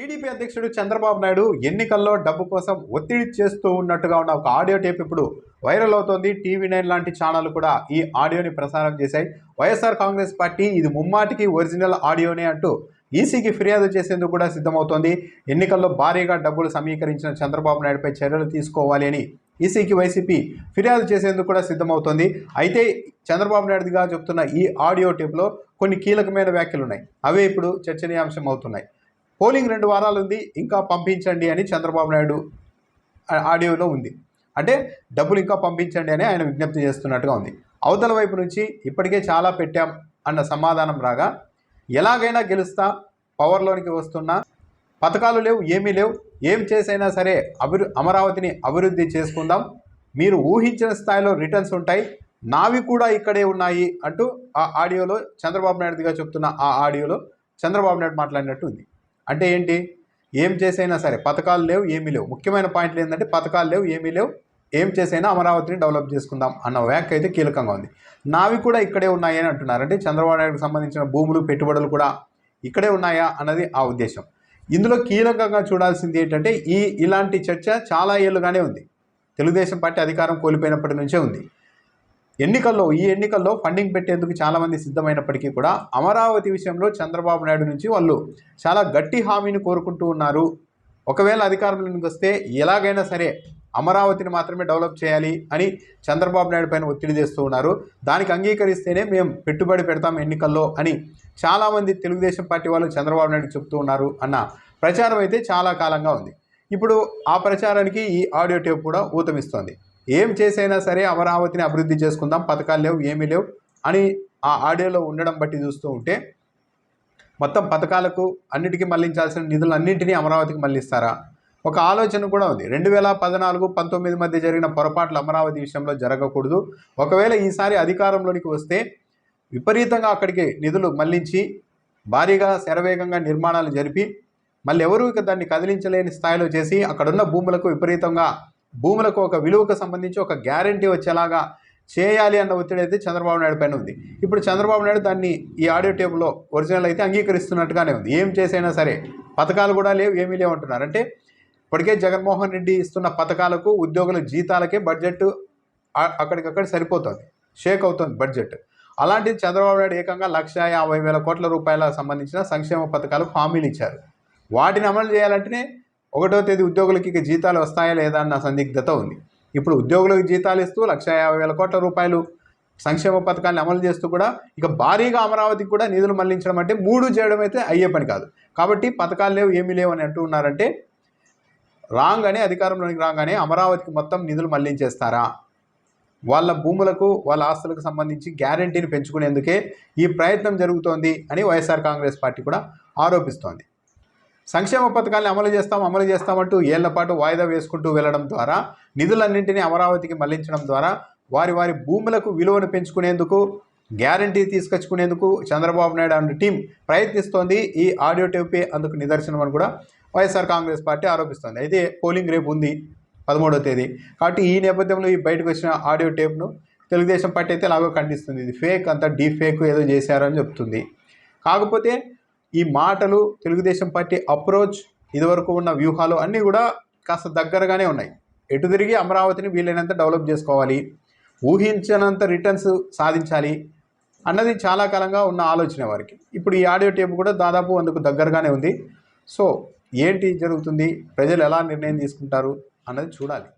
TDP అధ్యక్షుడు చంద్రబాబు నాయుడు ఎన్నికల్లో డబ్బు కోసం ఒత్తిడి చేస్తూ ఉన్నట్టుగా ఉన్న ఒక ఆడియో టేప్ ఇప్పుడు వైరల్ అవుతోంది. టీవీ నైన్ లాంటి ఛానల్ కూడా ఈ ఆడియోని ప్రసారం చేశాయి. వైఎస్ఆర్ కాంగ్రెస్ పార్టీ ఇది ముమ్మాటికి ఒరిజినల్ ఆడియోనే అంటూ ఈసీకి ఫిర్యాదు చేసేందుకు కూడా సిద్ధమవుతోంది. ఎన్నికల్లో భారీగా డబ్బులు సమీకరించిన చంద్రబాబు నాయుడుపై చర్యలు తీసుకోవాలి అని ఈసీకి వైసీపీ ఫిర్యాదు చేసేందుకు కూడా సిద్ధమవుతోంది. అయితే చంద్రబాబు నాయుడుగా చెప్తున్న ఈ ఆడియో టేప్లో కొన్ని కీలకమైన వ్యాఖ్యలు ఉన్నాయి అవే ఇప్పుడు చర్చనీయాంశం అవుతున్నాయి. పోలింగ్ రెండు వారాలు ఉంది ఇంకా పంపించండి అని చంద్రబాబు నాయుడు ఆడియోలో ఉంది. అంటే డబ్బులు ఇంకా పంపించండి అని ఆయన విజ్ఞప్తి చేస్తున్నట్టుగా ఉంది. అవతల వైపు నుంచి ఇప్పటికే చాలా పెట్టాం అన్న సమాధానం రాగా ఎలాగైనా గెలుస్తా పవర్లోనికి వస్తున్నా పథకాలు లేవు ఏమీ లేవు ఏం చేసైనా సరే అభివృ అమరావతిని అభివృద్ధి చేసుకుందాం మీరు ఊహించిన స్థాయిలో రిటర్న్స్ ఉంటాయి నావి కూడా ఇక్కడే ఉన్నాయి అంటూ ఆ ఆడియోలో చంద్రబాబు నాయుడుగా చెప్తున్న ఆ ఆడియోలో చంద్రబాబు నాయుడు మాట్లాడినట్టు ఉంది. అంటే ఏంటి? ఏం చేసైనా సరే పథకాలు లేవు ఏమీ లేవు. ముఖ్యమైన పాయింట్లు ఏంటంటే పథకాలు లేవు ఏమీ లేవు. ఏం చేసైనా అమరావతిని డెవలప్ చేసుకుందాం అన్న వ్యాఖ్య అయితే కీలకంగా ఉంది. నావి కూడా ఇక్కడే ఉన్నాయని అంటున్నారు. అంటే చంద్రబాబు నాయుడుకు సంబంధించిన భూములు పెట్టుబడులు కూడా ఇక్కడే ఉన్నాయా అన్నది ఆ ఉద్దేశం. ఇందులో కీలకంగా చూడాల్సింది ఏంటంటే ఈ ఇలాంటి చర్చ చాలా ఏళ్ళుగానే ఉంది. తెలుగుదేశం పార్టీ అధికారం కోల్పోయినప్పటి నుంచే ఉంది. ఎన్నికల్లో ఈ ఎన్నికల్లో ఫండింగ్ పెట్టేందుకు చాలామంది సిద్ధమైనప్పటికీ కూడా అమరావతి విషయంలో చంద్రబాబు నాయుడు నుంచి వాళ్ళు చాలా గట్టి హామీని కోరుకుంటూ ఉన్నారు. ఒకవేళ అధికారంలోకి వస్తే ఎలాగైనా సరే అమరావతిని మాత్రమే డెవలప్ చేయాలి అని చంద్రబాబు నాయుడు పైన ఒత్తిడి చేస్తూ ఉన్నారు. దానికి అంగీకరిస్తేనే మేము పెట్టుబడి పెడతాం ఎన్నికల్లో అని చాలామంది తెలుగుదేశం పార్టీ వాళ్ళు చంద్రబాబు నాయుడు చెప్తూ ఉన్నారు అన్న ప్రచారం అయితే చాలా కాలంగా ఉంది. ఇప్పుడు ఆ ప్రచారానికి ఈ ఆడియో టేప్ కూడా ఊతమిస్తోంది. ఏం చేసైనా సరే అమరావతిని అభివృద్ధి చేసుకుందాం పథకాలు లేవు ఏమీ లేవు అని ఆ ఆడియోలో ఉండడం బట్టి చూస్తూ ఉంటే మొత్తం పథకాలకు అన్నిటికీ మళ్ళించాల్సిన నిధులు అన్నింటినీ అమరావతికి మళ్ళిస్తారా? ఒక ఆలోచన కూడా ఉంది. రెండు వేల పద్నాలుగు పంతొమ్మిది మధ్య జరిగిన పొరపాట్లు అమరావతి విషయంలో జరగకూడదు. ఒకవేళ ఈసారి అధికారంలోనికి వస్తే విపరీతంగా అక్కడికి నిధులు మళ్ళించి భారీగా శరవేగంగా నిర్మాణాలు జరిపి మళ్ళీ ఎవరు ఇక దాన్ని కదిలించలేని స్థాయిలో చేసి అక్కడున్న భూములకు విపరీతంగా భూములకు ఒక విలువకు సంబంధించి ఒక గ్యారంటీ వచ్చేలాగా చేయాలి అన్న ఒత్తిడి అయితే చంద్రబాబు నాయుడు పైన ఉంది. ఇప్పుడు చంద్రబాబు నాయుడు దాన్ని ఈ ఆడియో టేపులో ఒరిజినల్ అయితే అంగీకరిస్తున్నట్టుగానే ఉంది. ఏం చేసైనా సరే పథకాలు కూడా లేవు ఏమీ లేవు అంటున్నారు. అంటే ఇప్పటికే జగన్మోహన్ రెడ్డి ఇస్తున్న పథకాలకు ఉద్యోగుల జీతాలకే బడ్జెట్ అక్కడికక్కడ సరిపోతుంది. షేక్ అవుతుంది బడ్జెట్. అలాంటిది చంద్రబాబు నాయుడు ఏకంగా లక్ష యాభై వేల కోట్ల రూపాయల సంబంధించిన సంక్షేమ పథకాలకు హామీలు ఇచ్చారు. వాటిని అమలు చేయాలంటేనే ఒకటో తేదీ ఉద్యోగులకి ఇక జీతాలు వస్తాయా లేదా అన్న సందిగ్ధత ఉంది. ఇప్పుడు ఉద్యోగులకు జీతాలు ఇస్తూ లక్ష యాభై వేల కోట్ల రూపాయలు సంక్షేమ పథకాన్ని అమలు చేస్తూ కూడా ఇక భారీగా అమరావతికి కూడా నిధులు మళ్ళించడం అంటే మూడు చేయడం అయితే అయ్యే పని కాదు. కాబట్టి పథకాలు లేవు ఏమీ లేవు అని అంటూ ఉన్నారంటే రాగానే అధికారంలోనికి రాగానే అమరావతికి మొత్తం నిధులు మళ్ళించేస్తారా? వాళ్ళ భూములకు వాళ్ళ ఆస్తులకు సంబంధించి గ్యారంటీని పెంచుకునేందుకే ఈ ప్రయత్నం జరుగుతోంది అని వైఎస్ఆర్ కాంగ్రెస్ పార్టీ కూడా ఆరోపిస్తోంది. సంక్షేమ పథకాన్ని అమలు చేస్తాం అమలు చేస్తామంటూ ఏళ్ళ పాటు వాయిదా వేసుకుంటూ వెళ్ళడం ద్వారా నిధులన్నింటినీ అమరావతికి మళ్ళించడం ద్వారా వారి వారి భూములకు విలువను పెంచుకునేందుకు గ్యారంటీ తీసుకొచ్చుకునేందుకు చంద్రబాబు నాయుడు అండ్ టీం ప్రయత్నిస్తోంది. ఈ ఆడియో టేపే అందుకు నిదర్శనం అని కూడా వైఎస్ఆర్ కాంగ్రెస్ పార్టీ ఆరోపిస్తోంది. అయితే పోలింగ్ రేపు ఉంది పదమూడవ తేదీ. కాబట్టి ఈ నేపథ్యంలో ఈ బయటకు వచ్చిన ఆడియో టేప్ను తెలుగుదేశం పార్టీ అయితే లాగో ఖండిస్తుంది. ఇది ఫేక్ అంతా డీ ఫేక్ ఏదో చేశారని చెప్తుంది. కాకపోతే ఈ మాటలు తెలుగుదేశం పార్టీ అప్రోచ్ ఇదివరకు ఉన్న వ్యూహాలు అన్నీ కూడా కాస్త దగ్గరగానే ఉన్నాయి. ఎటు తిరిగి అమరావతిని వీలైనంత డెవలప్ చేసుకోవాలి ఊహించినంత రిటర్న్స్ సాధించాలి అన్నది చాలా కాలంగా ఉన్న ఆలోచన వారికి. ఇప్పుడు ఈ ఆడియో టేప్ కూడా దాదాపు అందుకు దగ్గరగానే ఉంది. సో ఏంటి జరుగుతుంది ప్రజలు ఎలా నిర్ణయం తీసుకుంటారు అన్నది చూడాలి.